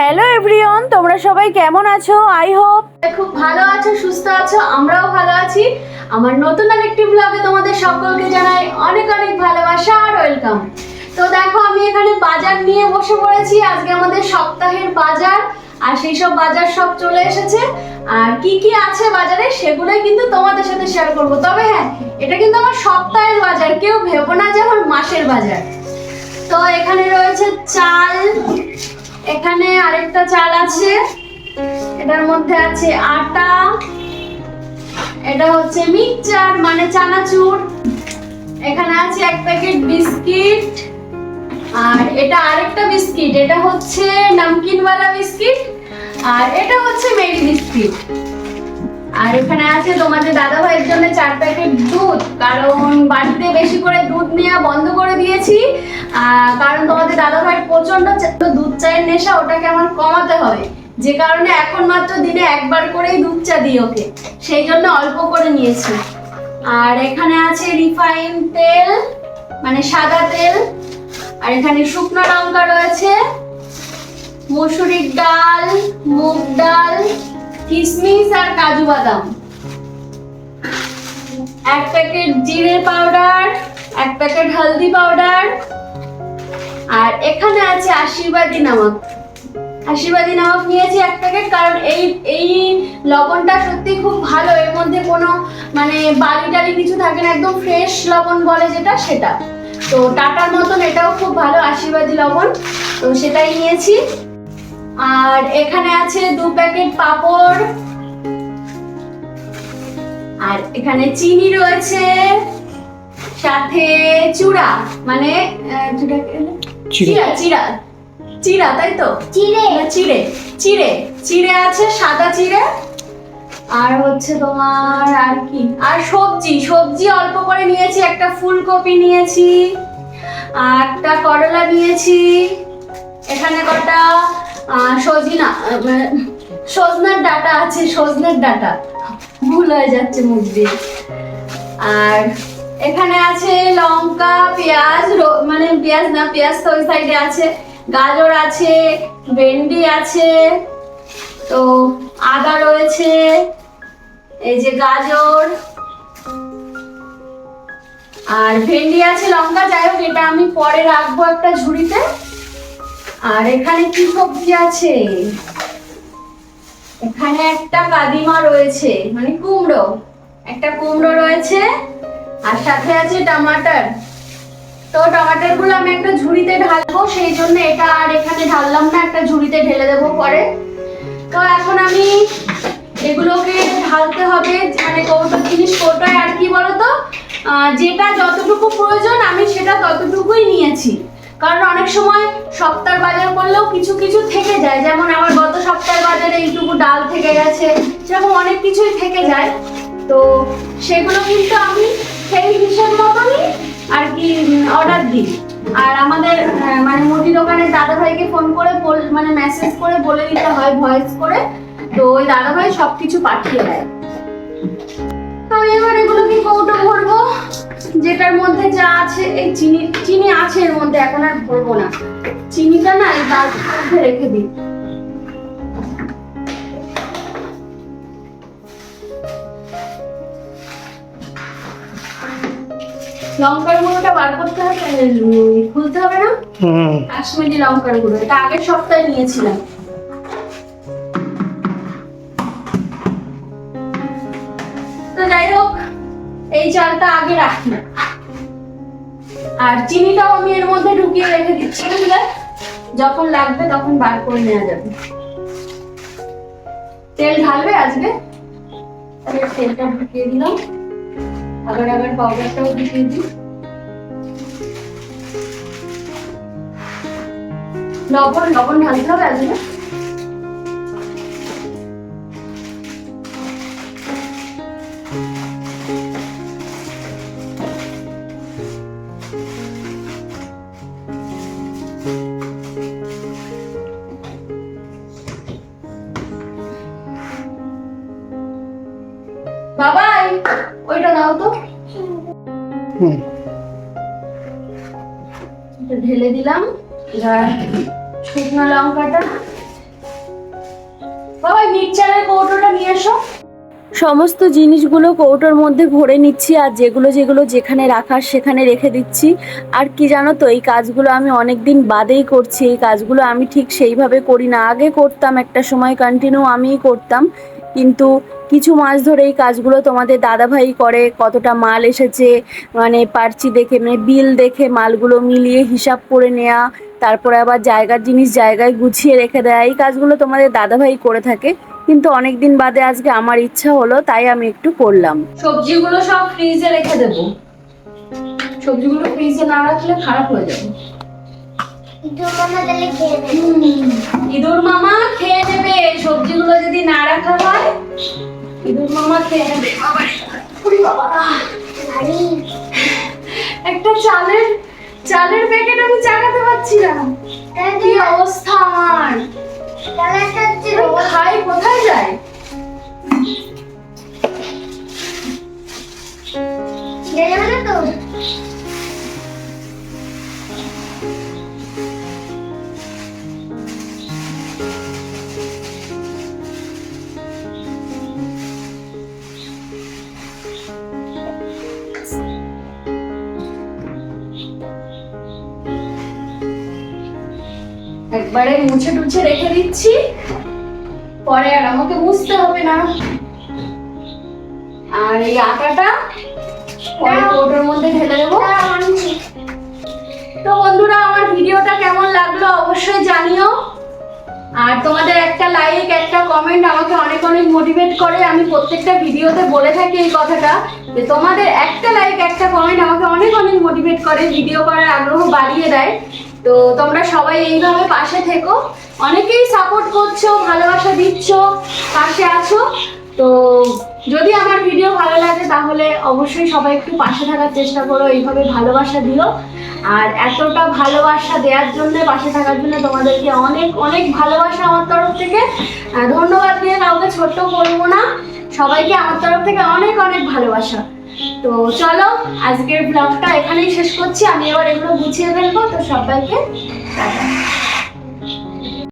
Hello everyone তোমরা সবাই কেমন আছো? আই হোপ খুব ভালো আছো, সুস্থ আছো, আমরাও ভালো আছি। আমার নতুন আরেকটি ব্লগে তোমাদের সকলকে জানাই অনেক অনেক ভালোবাসা আর ওয়েলকাম তো দেখো, আমি এখানে বাজার নিয়ে বসে পড়েছি। আজকে আমাদের সপ্তাহের বাজার, আর সেই সব বাজার সব চলে এসেছে। আর কি কি আছে বাজারে, সেগুলোই কিন্তু তোমাদের সাথে শেয়ার করব। তবে হ্যাঁ এটা কিন্তু আমার সপ্তাহের বাজার, কেউ ভেবো না যে আমার মাসের বাজার। তো এখানে রয়েছে চাল এখানে আরেকটা চাল আছে। এটার মধ্যে আছে আটা। এটা হচ্ছে মিক্সচার মানে চানাচুর। এখানে আছে এক প্যাকেট বিস্কিট। আর এটা আরেকটা বিস্কিট, এটা হচ্ছে নামকিনওয়ালা বিস্কিট। আর এটা হচ্ছে মেরি বিস্কিট। আর এখানে আছে তোমাদের দাদা ভাইয়ের জন্য চার প্যাকেট দুধ, কারণ বাড়িতে বেশি করে দুধ নেওয়া বন্ধ করে দিয়েছি। কারণ তোমাদের দাদা ভাইয়ের প্রচণ্ড দুধ চায়ের নেশা, ওটাকে আমার কমাতে হবে। যে কারণে এখন মাত্র দিনে একবার করেই দুধ চা দিই ওকে। সেই জন্য অল্প করে নিয়েছি। আর এখানে আছে রিফাইন তেল মানে সাদা তেল। আর এখানে শুকনো লঙ্কা রয়েছে। মসুরির ডাল, মুগ ডাল কিশমিশ আর কাজু বাদাম। এক প্যাকেট জিরে পাউডার, এক প্যাকেট হলদি পাউডার আর এখানে আছে আশীর্বাদী নামক। আশীর্বাদী নামক নিয়েছি এক প্যাকেট, কারণ এই এই লবণটা সত্যি খুব ভালো। এর মধ্যে কোনো মানে বালি টালি কিছু থাকে না, একদম ফ্রেশ লবণ বলে যেটা, সেটা। তো টাটার মতন এটাও খুব ভালো, আশীর্বাদী লবণ। তো সেটাই নিয়েছি। আর এখানে আছে দু প্যাকেট পাপড়। আর এখানে চিনি রয়েছে। সাথে চূড়া মানে চূড়া বলে? চিড়া চিড়া। চিড়া তাই তো? চিড়ে। না, চিড়ে। চিড়ে। চিড়ে আছে সাদা চিড়ে। আর হচ্ছে তোমার আর কি? আর সবজি। সবজি অল্প করে নিয়েছি একটা ফুলকপি নিয়েছি আর একটা করলা নিয়েছি। এখানে কটা সজিনা মানে সজনার ডাটা আছে সজনের ডাটা। ভুল হয়ে যাচ্ছে মুখ দিয়ে। আর এখানে আছে লঙ্কা, পেঁয়াজ মানে পেঁয়াজ না, পেঁয়াজ তো ওই সাইডে আছে। গাজর আছে, ভেন্ডি আছে, তো আদা রয়েছে, এই যে গাজর, আর ভেন্ডি আছে, লঙ্কা, যাই হোক, এটা আমি পরে রাখব একটা ঝুড়িতে। আর এখানে কি সবজি আছে? এখানে একটা কাদিমা রয়েছে মানে কুমড়ো। একটা কুমড়ো রয়েছে আর সাথে আছে টমাটার। তো টমাটারগুলো আমি একটা ঝুড়িতে ঢালবো, সেই জন্য এটা আর এখানে ঢাললাম না, একটা ঝুড়িতে ঢেলে দেবো পরে। তো এখন আমি এগুলোকে ঢালতে হবে মানে কৌটো, জিনিস কৌটোয় আর কি বলতো? যেটা যতটুকু প্রয়োজন আমি সেটা ততটুকুই নিয়েছি। কারণ অনেক সময় সপ্তাহের বাজার করলেও কিছু কিছু থেকে যায়। যেমন আমার গত সপ্তাহের বাজারে এইটুকু ডাল থেকে গেছে, সেরকম অনেক কিছুই থেকে যায়। তো সেগুলো কিন্তু আমি সেই হিসেব মতনই আর কি অর্ডার দিই। আর আমাদের মানে মুদি দোকানের দাদা ভাইকে ফোন করে মানে মেসেজ করে বলে দিতে হয় ভয়েস করে। তো ওই দাদা ভাই সবকিছু পাঠিয়ে দেয়। আমি এবার এগুলোকে কৌটো ভরবো? যেটার মধ্যে যা আছে, এই চিনি চিনি আছে এর মধ্যে, এখন আর ভরবো না। চিনিটা না এই বালতির মধ্যে রেখে দিই। লঙ্কার গুঁড়োটা বার করতে হবে খুলতে হবে না? কাশ্মীরি লঙ্কার গুঁড়ো। এটা আগের সপ্তাহে নিয়েছিলাম। তো যাই হোক এই চালটা আগে রাখি। আর চিনিটাও আমি এর মধ্যে ঢুকিয়ে রেখে দিচ্ছি বুঝলে? যখন লাগবে তখন বার করে নেওয়া যাবে। তেল ঢালবে আজকে। তেলটা ঢুকিয়ে দিলাম। আবার আবার পাউডারটাও দিয়ে দিই। লবণ লবণ ঢালতে হবে আজকে ঢেলে দিলাম। এবার শুকনো লঙ্কাটা। বাবা কৌটোটা নিয়ে এসো। সমস্ত জিনিসগুলো কৌটোর মধ্যে ভরে নিচ্ছি আর যেগুলো যেগুলো যেখানে রাখার সেখানে রেখে দিচ্ছি। আর কি জানো তো এই কাজগুলো আমি অনেক দিন বাদেই করছি। এই কাজগুলো আমি ঠিক সেইভাবে করি না। আগে করতাম একটা সময় কন্টিনিউ আমিই করতাম। কিন্তু কিছু মাস ধরে এই কাজগুলো তোমাদের দাদাভাই করে, কতটা মাল এসেছে মানে পার্চি দেখে মানে বিল দেখে মালগুলো মিলিয়ে হিসাব করে নেওয়া তারপরে আবার জায়গার জিনিস জায়গায় গুছিয়ে রেখে দেয়, এই কাজগুলো তোমাদের দাদাভাই করে থাকে। কিন্তু অনেক দিন বাদে আজকে আমার ইচ্ছা হলো, তাই আমি একটু করলাম। সবজিগুলো সব ফ্রিজে রেখে দেবো। সবজিগুলো ফ্রিজে না রাখলে খারাপ হয়ে যাবে। ইঁদুর মামা খেয়ে নেবে। সবজিগুলো যদি না রাখা হয় ইঁদুর মামা খেয়ে নেবে। একটা চালের চালের প্যাকেট আমি চাকাতে পারছি না। কি অবস্থা আমার? আমি খাই কোথায় যায় একবারে মুছে টুছে রেখে দিচ্ছি। পরে আর আমাকে মুছতে হবে না। আর এই আটাটা পরে কৌটোর মধ্যে ঢেলে দেবো। তো বন্ধুরা আমার ভিডিওটা কেমন লাগল অবশ্যই জানিও। আর তোমাদের একটা লাইক একটা কমেন্ট আমাকে অনেক অনেক মোটিভেট করে। আমি প্রত্যেকটা ভিডিওতে বলে থাকি এই কথাটা যে তোমাদের একটা লাইক একটা কমেন্ট আমাকে অনেক অনেক মোটিভেট করে ভিডিও করার আগ্রহ বাড়িয়ে দেয়। তো তোমরা সবাই এইভাবে পাশে থেকো। অনেকেই সাপোর্ট করছ, ভালোবাসা দিচ্ছ, পাশে আছো। তো যদি আমার ভিডিও ভালো লাগে তাহলে অবশ্যই সবাই একটু পাশে থাকার চেষ্টা করো, এইভাবে ভালোবাসা দিও। আর এতটা ভালোবাসা দেওয়ার জন্য, পাশে থাকার জন্য তোমাদেরকে অনেক অনেক ভালোবাসা আমার তরফ থেকে। ধন্যবাদ দিয়ে কাউকে ছোট্ট করব না। সবাইকে আমার তরফ থেকে অনেক অনেক ভালোবাসা। তো চলো, আজকের ব্লগটা এখানেই শেষ করছি। আমি আবার এগুলো গুছিয়ে ফেলব, তো সবাইকে টাটা।